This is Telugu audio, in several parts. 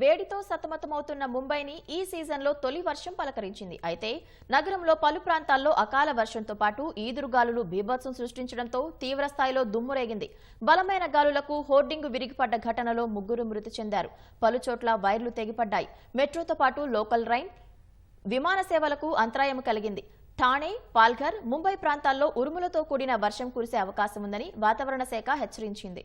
వేడితో సతమతమవుతున్న ముంబైని ఈ సీజన్లో తొలి వర్షం పలకరించింది. అయితే నగరంలో పలు ప్రాంతాల్లో అకాల వర్షంతో పాటు ఈదురుగాలులు బీభత్సం సృష్టించడంతో తీవ్రస్థాయిలో దుమ్మురేగింది. బలమైన గాలులకు హోర్డింగ్ విరిగిపడ్డ ఘటనలో ముగ్గురు మృతి చెందారు. పలుచోట్ల వైర్లు తెగిపడ్డాయి. మెట్రోతో పాటు లోకల్ రైన్ విమాన సేవలకు అంతరాయం కలిగింది. ఠాణే పాల్ఘర్ ముంబై ప్రాంతాల్లో ఉరుములతో కూడిన వర్షం కురిసే అవకాశం ఉందని వాతావరణ శాఖ హెచ్చరించింది.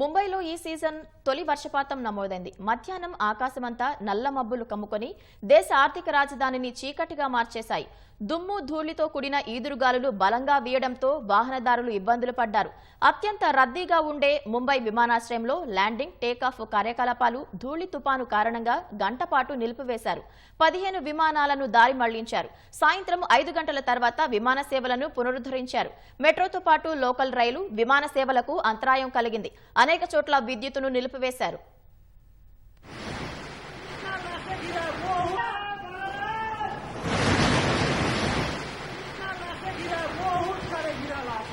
ముంబైలో ఈ సీజన్ తొలి వర్షపాతం నమోదైంది. మధ్యాహ్నం ఆకాశమంతా నల్ల మబ్బులు కమ్ముకొని దేశ ఆర్థిక రాజధానిని చీకటిగా మార్చేశాయి. దుమ్ము ధూళితో కూడిన ఈదురుగాలులు బలంగా వీయడంతో వాహనదారులు ఇబ్బందులు పడ్డారు. అత్యంత రద్దీగా ఉండే ముంబై విమానాశ్రయంలో ల్యాండింగ్ టేకాఫ్ కార్యకలాపాలు ధూళి తుపాను కారణంగా గంటపాటు నిలిపివేశారు. పదిహేను విమానాలను దారి మళ్ళించారు. సాయంత్రం ఐదు గంటల తర్వాత విమాన సేవలను పునరుద్ధరించారు. మెట్రోతో పాటు లోకల్ రైలు విమాన సేవలకు అంతరాయం కలిగింది. అనేక చోట్ల విద్యుత్తును నిలిపివేశారు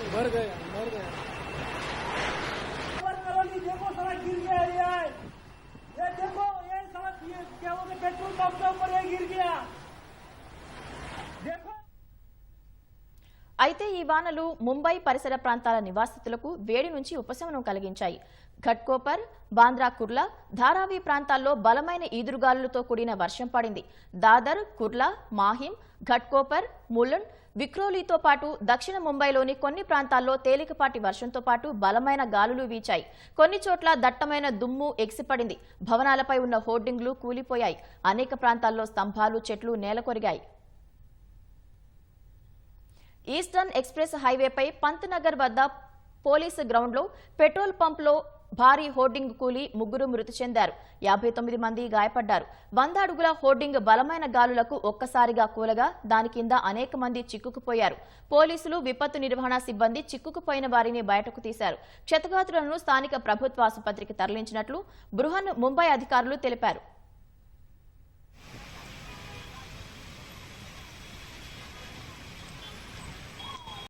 मर गया అయితే ఈ వానలు ముంబై పరిసర ప్రాంతాల నివాసితులకు వేడి నుంచి ఉపశమనం కలిగించాయి. ఘట్కోపర్ బాంద్రా కుర్లా ధారావి ప్రాంతాల్లో బలమైన ఈదురుగాలులతో కూడిన వర్షం పడింది. దాదర్ కుర్లా మాహిం ఘట్కోపర్ ములన్ విక్రోలీతో పాటు దక్షిణ ముంబైలోని కొన్ని ప్రాంతాల్లో తేలికపాటి వర్షంతో పాటు బలమైన గాలులు వీచాయి. కొన్ని చోట్ల దట్టమైన దుమ్ము ఎగిసిపడింది. భవనాలపై ఉన్న హోర్డింగ్లు కూలిపోయాయి. అనేక ప్రాంతాల్లో స్తంభాలు చెట్లు నేలకొరిగాయి. ఈస్టర్న్ ఎక్స్ప్రెస్ హైవేపై పంత్నగర్ వద్ద పోలీసు గ్రౌండ్లో పెట్రోల్ పంప్లో భారీ హోర్డింగ్ కూలి ముగ్గురు మృతి చెందారు. యాభై తొమ్మిది మంది గాయపడ్డారు. వంద అడుగుల హోర్డింగ్ బలమైన గాలులకు ఒక్కసారిగా కూలగా దాని కింద అనేక మంది చిక్కుకుపోయారు. పోలీసులు విపత్తు నిర్వహణ సిబ్బంది చిక్కుకుపోయిన వారిని బయటకు తీశారు. క్షతగాతులను స్థానిక ప్రభుత్వ ఆసుపత్రికి తరలించినట్లు బృహన్ ముంబై అధికారులు తెలిపారు.